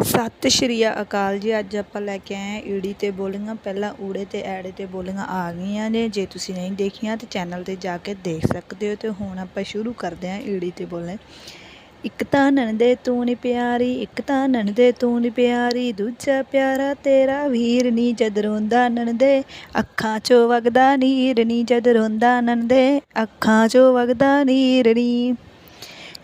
ਸਤਿ ਸ਼੍ਰੀ ਅਕਾਲ ਜੀ। ਅੱਜ ਆਪਾਂ ਲੈ ਕੇ ਆਏ ਹਾਂ ਈੜੀ ਤੇ ਬੋਲੀਆਂ। ਪਹਿਲਾਂ ਊੜੇ ਤੇ ਐੜੇ ਤੇ ਬੋਲੀਆਂ ਆ ਗਈਆਂ ਨੇ। ਜੇ ਤੁਸੀਂ ਨਹੀਂ ਦੇਖੀਆਂ ਤੇ ਚੈਨਲ ਤੇ ਜਾ ਕੇ ਦੇਖ ਸਕਦੇ ਹੋ ਤੇ ਹੁਣ ਆਪਾਂ ਸ਼ੁਰੂ ਕਰਦੇ ਹਾਂ ਈੜੀ ਤੇ ਬੋਲਣੇ ਇੱਕ ਤਾਂ ਨਣਦੇ ਤੂੰ ਨੀ ਪਿਆਰੀ, ਇੱਕ ਤਾਂ ਨਣਦੇ ਤੂੰ ਨੀ ਪਿਆਰੀ, ਦੂਜਾ ਪਿਆਰਾ ਤੇਰਾ ਵੀਰ ਨੀ ਜਦ ਰੋਂਦਾ ਨਣਦੇ। ਅੱਖਾਂ ਚੋਂ ਵਗਦਾ ਨੀਰ ਨੀ ਜਦ ਰੋਂਦਾ ਨਣਦੇ। ਅੱਖਾਂ ਚੋਂ ਵਗਦਾ ਨੀਰ ਨੀ।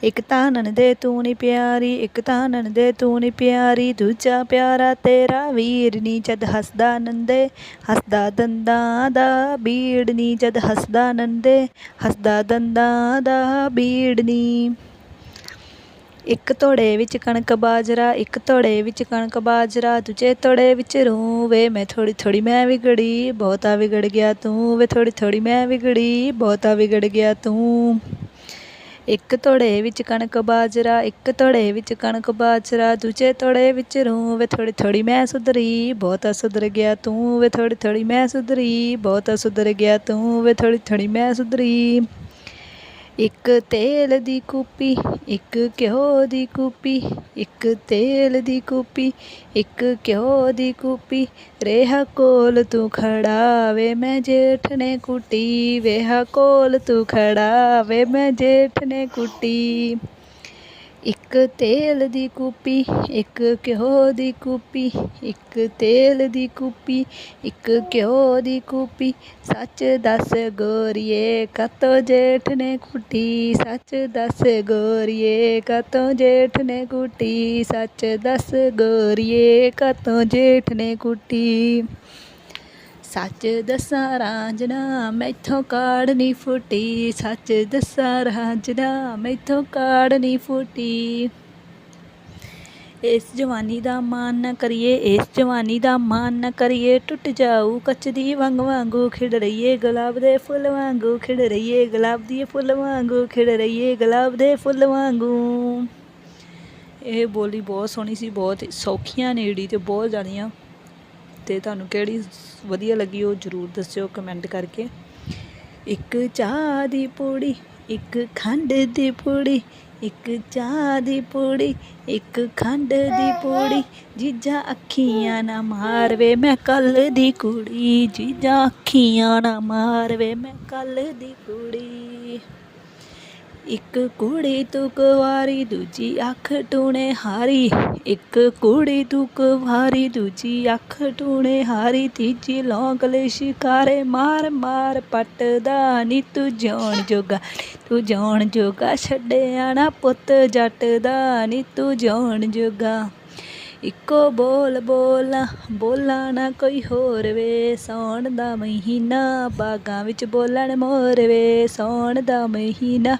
ਇੱਕ ਤਾਂ ਦੇ ਤੂੰ ਨੀ ਪਿਆਰੀ, ਇੱਕ ਤਾਂ ਦੇ ਤੂੰ ਨੀ ਪਿਆਰੀ, ਦੂਜਾ ਪਿਆਰਾ ਤੇਰਾ ਵੀਰ ਨੀ ਜਦ ਹੱਸਦਾ ਨੰਦੇ, ਹੱਸਦਾ ਦੰਦਾਂ ਦਾ ਬੀੜ ਨੀ ਜਦ ਹੱਸਦਾ ਨੰਦੇ, ਹੱਸਦਾ ਦੰਦਾਂ ਦਾ ਬੀੜ ਨੀ। ਇੱਕ ਤੋੜੇ ਵਿੱਚ ਕਣਕ ਬਾਜਰਾ, ਇੱਕ ਤੋੜੇ ਵਿੱਚ ਕਣਕ ਬਾਜਰਾ, ਦੂਜੇ ਤੋੜੇ ਵਿੱਚ ਰੂੰ ਵੇ, ਮੈਂ ਥੋੜੀ ਥੋੜੀ ਮੈਂ ਵਿਗੜੀ, ਬਹੁਤਾ ਵਿਗੜ ਗਿਆ ਤੂੰ ਵੇ ਥੋੜੀ ਥੋੜੀ ਮੈਂ ਵਿਗੜੀ, ਬਹੁਤਾ ਵਿਗੜ ਗਿਆ ਤੂੰ। ਇੱਕ ਤੋੜੇ ਵਿੱਚ ਕਣਕ ਬਾਜਰਾ, ਇੱਕ ਤੋੜੇ ਵਿੱਚ ਕਣਕ ਬਾਜਰਾ, ਦੂਜੇ ਤੋੜੇ ਵਿੱਚ ਰੂੰ ਵੇ ਥੋੜੀ ਥੋੜੀ ਮੈਂ ਸੁਧਰੀ, ਬਹੁਤਾ ਸੁਧਰ ਗਿਆ ਤੂੰ ਵੇ ਥੋੜੀ ਥੋੜੀ ਮੈਂ ਸੁਧਰੀ, ਬਹੁਤਾ ਸੁਧਰ ਗਿਆ ਤੂੰ ਵੇ ਥੋੜੀ ਥੋੜੀ ਮੈਂ ਸੁਧਰੀ। ਇੱਕ ਤੇਲ ਦੀ ਕੂਪੀ, ਇੱਕ ਘਿਓ ਦੀ ਕੂਪੀ, ਇੱਕ ਤੇਲ ਦੀ ਕੂਪੀ, ਇੱਕ ਘਿਓ ਦੀ ਕੂਪੀ। ਰੇਹਾ ਕੋਲ ਤੂੰ ਖੜਾ ਵੇ, ਮੈਂ ਜੇਠ ਨੇ ਕੁੱਟੀ। ਵੇਹਾ ਕੋਲ ਤੂੰ ਖੜਾ ਵੇ, ਮੈਂ ਜੇਠ ਨੇ ਕੁੱਟੀ। ਇੱਕ ਤੇਲ ਦੀ ਕੂਪੀ, ਇੱਕ ਘਿਓ ਦੀ ਕੂਪੀ, ਇੱਕ ਤੇਲ ਦੀ ਕੂਪੀ, ਇੱਕ ਘਿਓ ਦੀ ਕੂਪੀ। ਸੱਚ ਦੱਸ ਗੋਰੀਏ, ਕਤੋਂ ਜੇਠ ਨੇ ਕੁੱਟੀ? ਸੱਚ ਦੱਸ ਗੋਰੀਏ, ਕਤੋਂ ਜੇਠ ਨੇ ਕੁੱਟੀ? ਸੱਚ ਦੱਸ ਗੋਰੀਏ, ਕਤੋਂ ਜੇਠ ਨੇ ਕੁੱਟੀ? ਸੱਚ ਦੱਸਾਂ ਰਾਂਝਣਾ ਮੈਥੋਂ ਕਾੜ ਨਹੀਂ ਫੁੱਟੀ। ਸੱਚ ਦੱਸਾਂ ਰਾਂਝਣਾ ਮੈਥੋਂ ਕਾੜ ਨਹੀਂ ਫੁੱਟੀ। ਇਸ ਜਵਾਨੀ ਦਾ ਮਾਨ ਨਾ ਕਰੀਏ, ਇਸ ਜਵਾਨੀ ਦਾ ਮਾਨ ਨਾ ਕਰੀਏ। ਟੁੱਟ ਜਾਊ ਕੱਚ ਦੀ ਵੰਗ ਵਾਂਗੂ, ਖਿੜ ਰਹੀਏ ਗੁਲਾਬ ਦੇ ਫੁੱਲ ਵਾਂਗੂ। ਖਿੜ ਰਹੀਏ ਗੁਲਾਬ ਦੀ ਫੁੱਲ ਵਾਂਗੂ, ਖਿੜ ਰਹੀਏ ਗੁਲਾਬ ਦੇ ਫੁੱਲ ਵਾਂਗੂ। ਇਹ ਬੋਲੀ ਬਹੁਤ ਸੋਹਣੀ ਸੀ, ਬਹੁਤ ਸੌਖੀਆਂ ਨੇੜੀ ਤੇ ਬਹੁਤ ਜਾਣੀਆਂ ਤੇ ਤੁਹਾਨੂੰ ਕਿਹੜੀ ਵਧੀਆ ਲੱਗੀ ਉਹ ਜਰੂਰ ਦੱਸਿਓ ਕਮੈਂਟ ਕਰਕੇ। ਇੱਕ ਚਾਹ ਦੀ ਪੂੜੀ, ਇੱਕ ਖੰਡ ਦੀ ਪੂੜੀ, ਇੱਕ ਚਾਹ ਦੀ ਪੂੜੀ, ਇੱਕ ਖੰਡ ਦੀ ਪੂੜੀ। ਜੀਜਾ ਅੱਖੀਆਂ ਨਾ ਮਾਰਵੇ ਮੈਂ ਕੱਲ ਦੀ ਕੁੜੀ। ਜੀਜਾ ਅੱਖੀਆਂ ਨਾ ਮਾਰਵੇ ਮੈਂ ਕੱਲ ਦੀ ਕੁੜੀ। ਇੱਕ ਕੁੜੀ ਤੂੰ ਕੁਵਾਰੀ, ਦੂਜੀ ਅੱਖ ਟੂਣੇ ਹਾਰੀ। ਇੱਕ ਕੁੜੀ ਤੂੰ ਕੁਵਾਰੀ, ਦੂਜੀ ਅੱਖ ਟੂਣੇ ਹਾਰੀ। ਤੀਜੀ ਲੌਂਗਲੇ ਸ਼ਿਕਾਰੇ ਮਾਰ ਮਾਰ ਪੱਟਦਾ ਨੀ ਤੂੰ ਜਾਣ ਜੋਗਾ। ਤੂੰ ਜਾਣ ਜੋਗਾ, ਛੱਡਿਆ ਨਾ ਪੁੱਤ ਜੱਟ ਦਾ ਨੀ ਤੂੰ ਜਾਣ ਜੋਗਾ। ਇੱਕੋ ਬੋਲ ਬੋਲਾਂ ਬੋਲਾਂ ਨਾ ਕੋਈ ਹੋਰ ਵੇ। ਸੌਣ ਦਾ ਮਹੀਨਾ, ਬਾਗਾਂ ਵਿੱਚ ਬੋਲਣ ਮੋਰ ਵੇ। ਸੌਣ ਦਾ ਮਹੀਨਾ,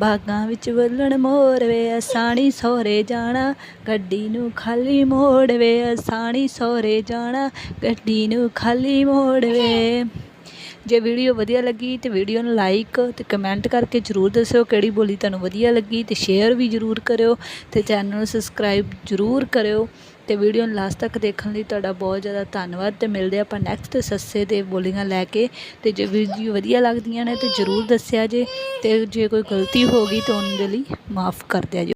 ਬਾਗਾਂ ਵਿੱਚ ਬੋਲਣ ਮੋਰ ਵੇ। ਅਸਾਣੀ ਸੋਰੇ ਜਾਣਾ, ਗੱਡੀ ਨੂੰ ਖਾਲੀ ਮੋੜ ਵੇ। ਅਸਾਣੀ ਸੋਰੇ ਜਾਣਾ, ਗੱਡੀ ਨੂੰ ਖਾਲੀ ਮੋੜ ਵੇ। ਜੇ ਵੀਡੀਓ ਵਧੀਆ ਲੱਗੀ ਤੇ ਵੀਡੀਓ ਨੂੰ ਲਾਈਕ ਤੇ ਕਮੈਂਟ ਕਰਕੇ ਜਰੂਰ ਦੱਸਿਓ ਕਿਹੜੀ ਬੋਲੀ ਤੁਹਾਨੂੰ ਵਧੀਆ ਲੱਗੀ ਤੇ ਸ਼ੇਅਰ ਵੀ ਜਰੂਰ ਕਰਿਓ ਤੇ ਚੈਨਲ ਨੂੰ ਸਬਸਕ੍ਰਾਈਬ ਜਰੂਰ ਕਰਿਓ ਤੇ ਵੀਡੀਓ ਨੂੰ ਲਾਸਟ ਤੱਕ ਦੇਖਣ ਲਈ ਤੁਹਾਡਾ ਬਹੁਤ ਜ਼ਿਆਦਾ ਧੰਨਵਾਦ ਤੇ ਮਿਲਦੇ ਆਪਾਂ ਨੈਕਸਟ ਸੱਸੇ ਦੇ ਬੋਲੀਆਂ ਲੈ ਕੇ ਤੇ ਜੇ ਵੀਡੀਓ ਵਧੀਆ ਲੱਗਦੀਆਂ ਨੇ ਤੇ ਜਰੂਰ ਦੱਸਿਆ ਜੇ ਤੇ ਜੇ ਕੋਈ ਗਲਤੀ ਹੋ ਗਈ ਤਾਂ ਉਹਨਾਂ ਦੇ ਲਈ ਮਾਫ ਕਰ ਦਿਆ ਜੀ।